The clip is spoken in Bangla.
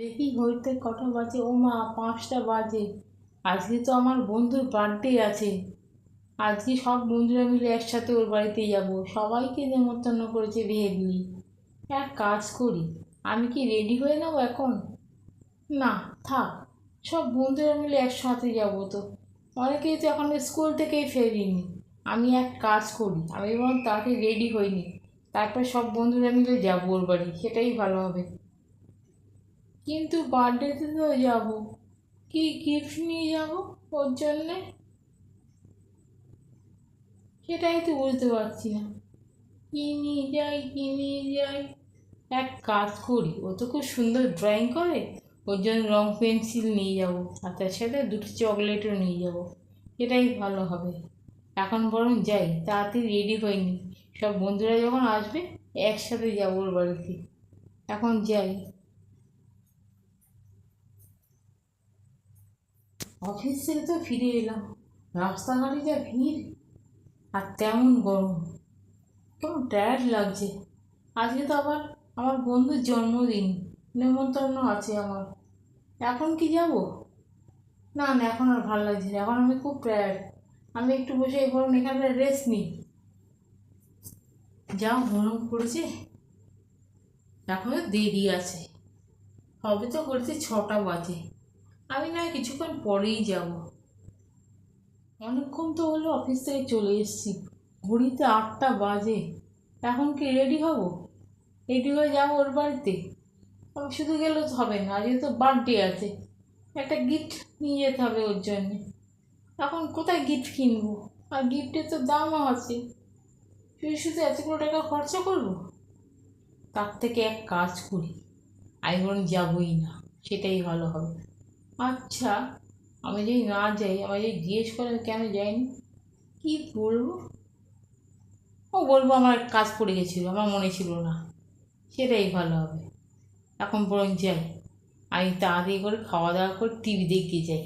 দেখি ঘড়িতে কটা বাজে। ও মা, পাঁচটা বাজে। আজকে তো আমার বন্ধুর বার্থডে আছে। আজকে সব বন্ধুরা মিলে একসাথে ওর বাড়িতে যাব। সবাইকে নেমন্তন্ন করেছে ভেবলি এক কাজ করি, আমি কি রেডি হয়ে নেব এখন? না, থাক, সব বন্ধুরা মিলে একসাথে যাব তো। অনেকেই তো এখন স্কুল থেকেই ফেরিনি। আমি এক কাজ করি, আমি বরং তাকে রেডি হইনি তারপর সব বন্ধুরা মিলে যাব ওর বাড়ি, সেটাই ভালো হবে। কিন্তু বার্থডেতে তো যাব। কি গিফট নিয়ে যাব ওর জন্যে? সেটাই তো বুঝতে পারছি না। কী নিয়ে যাই, কী নিয়ে যাই? এক কাজ করি, ও তো খুব সুন্দর ড্রয়িং করে, ওর জন্য রং পেন্সিল নিয়ে যাব, আর তার সাথে দুটো চকলেটও নিয়ে যাব। এটাই ভালো হবে। এখন বরং যাই, তাড়াতাড়ি রেডি হয়নি সব বন্ধুরা যখন আসবে, একসাথে যাব ওর বাড়িতে। এখন যাই। অফিস থেকে তো ফিরে এলাম। রাস্তাঘাটে যা ভিড়, আর তেমন গরম। কেমন টায়ার্ড লাগছে। আজকে তো আবার আমার বন্ধুর জন্মদিন, নেমন্তন্ন আছে আমার। এখন কি যাব? না না, এখন আর ভালো লাগছে না। এখন আমি খুব টায়ার্ড আমি একটু বসে বরং এখানে রেস্ট নিই। যা গরম করেছে এখনও দেরি আছে। হবে তো করতে ছটা বাজে। আমি না কিছুক্ষণ পরেই যাব। অনেকক্ষণ তো হলো অফিস থেকে চলে এসেছি। ঘড়িতে আটটা বাজে। এখন কি রেডি হব? রেডি হয়ে যাব ওর বাড়িতে। আমি শুধু গেলেও তো হবে না, আজকে তো বার্থডে আছে। একটা গিফট নিয়ে যেতে হবে ওর জন্যে। এখন কোথায় গিফট কিনবো? আর গিফটের তো দামও আছে। শুধু শুধু এতগুলো টাকা খরচা করব? তার থেকে এক কাজ করি। বরং যাবই না, সেটাই ভালো হবে। আচ্ছা আমি যদি না যাই আমার যদি জিজ্ঞেস করেন কেন যাইনি? কী বলব? ও বলব আমার কাজ পড়ে গেছিল আমার মনে ছিল না। সেটাই ভালো হবে। এখন বরং যাই আমি তাড়াতাড়ি করে খাওয়া দাওয়া করে টিভি দেখতে যাই।